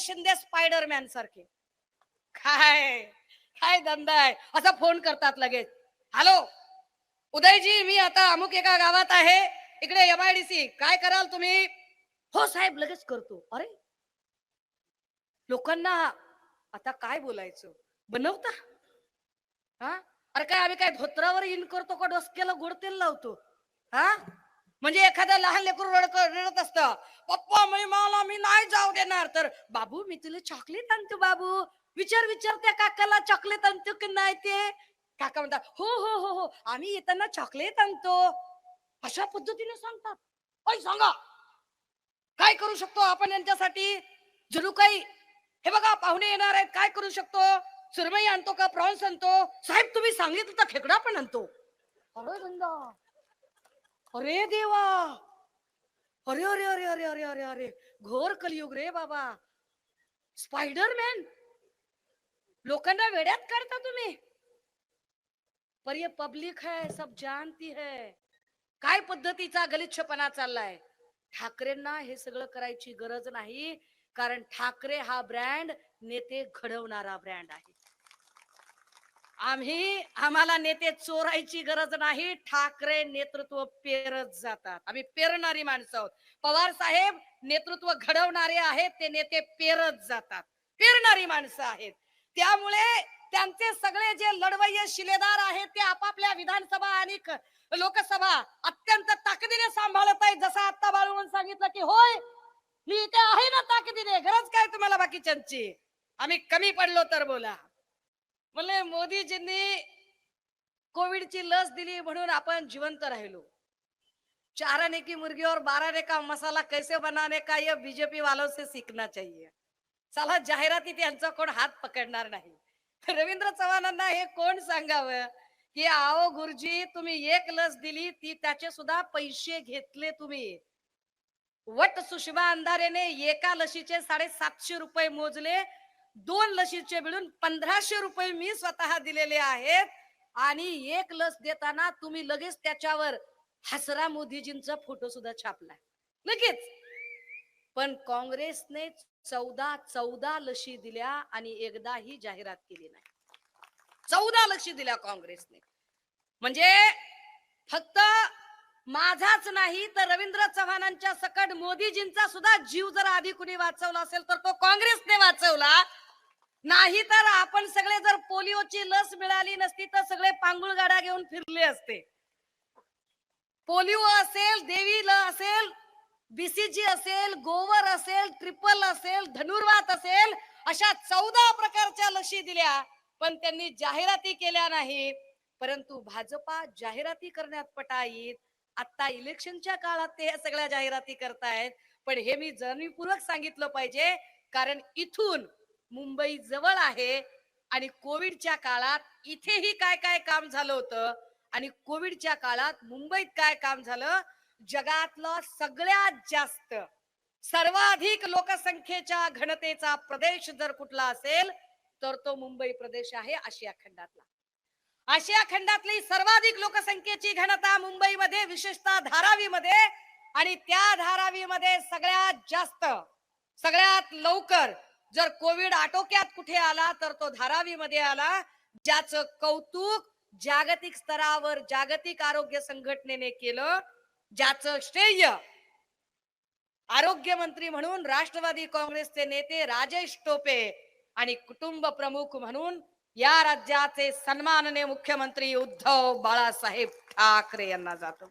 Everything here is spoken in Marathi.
शिंदे स्पायडरमॅन सारखे. काय? काय धंदा आहे? असा फोन करतात लगेच. हॅलो उदयजी मी आता अमुक एका गावात आहे. इकडे एमआयडीसी काय कराल तुम्ही? हो साहेब लगेच करतो. अरे! लोकांना आता काय बोलायचं? बनवता? हा? अरे काय आम्ही काय धोत्रावर इन करतो का? डोसक्याला गोड तेल लावतो? हा? म्हणजे एखादं लहान लेकरू रडक रडत असत. पप्पा मी मला मी नाही जाऊ देणार. तर बाबू मी तुला चॉकलेट आणतो बाबू. विचार विचार त्या काकाला चॉकलेट आणतो की नाही ते? काका म्हणतात हो हो हो हो. आम्ही येताना चॉकलेट आणतो. अशा पद्धतीने सांगतात. ओय सांगा. काय करू शकतो आपण यांच्यासाठी? जणू काही हे बघा पाहुणे येणार आहेत. काय करू शकतो? सुरमई आणतो का? प्रॉन्स आणतो? साहेब तुम्ही सांगितलं तर खेकडा पण आणतो. अरे अरे देवा! अरे अरे अरे अरे अरे अरे अरे. घोर कलियुग रे बाबा. स्पायडरमॅन. लोकांना वेड्यात करता तुम्ही. पर ये पब्लिक है सब जानती है. काय पद्धतीचा गलिच्छपणा चाललाय? ठाकरेंना हे सगळं करायची गरज नाही कारण ठाकरे हा ब्रँड नेते घडवणारा ब्रँड आहे. आम्ही आम्हाला नेते चोरायची गरज नाही ठाकरे नेतृत्व पेरत जातात. आम्ही पेरणारी माणसं आहोत. पवार साहेब नेतृत्व घडवणारे आहेत ते नेते पेरत जातात. पेरणारी माणसं आहेत. त्यामुळे त्यांचे सगळे जे लढवय्ये शिलेदार आहेत ते आपापल्या विधानसभा आणि लोकसभा अत्यंत ताकदीने सांभाळत आहेत. जसं आता बाळून सांगितलं की होय मी इथे आहे ना ताकदीने. गरज काय तुम्हाला बाकीच्यांची? आम्ही कमी पडलो तर बोला. म्हणले मोदीजींनी कोविडची लस दिली म्हणून आपण जिवंत राहिलो. चाराने की मुर्गी और बारह का मसाला कैसे बनाने का ये बीजेपी वालों से सीखना चाहिए. चला जाहिरातीत यांचा कोण हात पकडणार नाही. रवींद्र चव्हाणांना हे कोण सांगावं? की आओ गुरुजी तुम्ही एक लस दिली ती त्याचे सुद्धा पैसे घेतले तुम्ही. वट सुषमा अंधारेने एका लशीचे साडेसातशे रुपये मोजले दोन लशीचे मिळून पंधराशे रुपये मी स्वतः दिलेले आहेत. आणि एक लस देताना तुम्ही लगेच त्याच्यावर हसरा मोदीजींचा फोटो सुद्धा छापलाय. लगेच. पण काँग्रेसने चौदा चौदा लशी दिल्या आणि एकदाही जाहिरात केली नाही. चौदा लशी दिल्या काँग्रेसने. म्हणजे फक्त माझाच नाही तर रवींद्र चव्हाणांच्या सकट मोदीजींचा सुद्धा जीव जर आधी कुणी वाचवला असेल तर तो काँग्रेसने वाचवला. नाही तर आपण सगळे जर पोलिओची लस मिळाली नसती तर सगळे पांगुळ गाड्या घेऊन फिरले असते. पोलिओ असेल देवी ल असेल बीसीजी असेल गोवर असेल ट्रिपल असेल धनुर्वात असेल अशा चौदा प्रकारच्या लशी दिल्या पण त्यांनी जाहिराती केल्या नाही. परंतु भाजपा जाहिराती करण्यात पटाईत. आता इलेक्शनच्या काळात ते सगळ्या जाहिराती करतायत. पण हे मी जाणीवपूर्वक सांगितलं पाहिजे कारण इथून मुंबई जवळ आहे आणि कोविडच्या काळात इथेही काय काय काम झालं होतं? आणि कोविडच्या काळात मुंबईत काय काम झालं? जगातलं सगळ्यात जास्त सर्वाधिक लोकसंख्येच्या घनतेचा प्रदेश जर कुठला असेल तर तो मुंबई प्रदेश आहे आशिया खंडातला. आशिया खंडातली सर्वाधिक लोकसंख्येची घनता मुंबईमध्ये विशेषतः धारावीमध्ये. आणि त्या धारावीमध्ये सगळ्यात जास्त सगळ्यात लवकर जर कोविड आटोक्यात कुठे आला तर तो धारावीमध्ये आला ज्याचं कौतुक जागतिक स्तरावर जागतिक आरोग्य संघटनेने केलं ज्याचं श्रेय आरोग्य मंत्री म्हणून राष्ट्रवादी काँग्रेसचे नेते राजेश टोपे आणि कुटुंब प्रमुख म्हणून या राज्याचे सन्मानने मुख्यमंत्री उद्धव बाळासाहेब ठाकरे यांना जातो.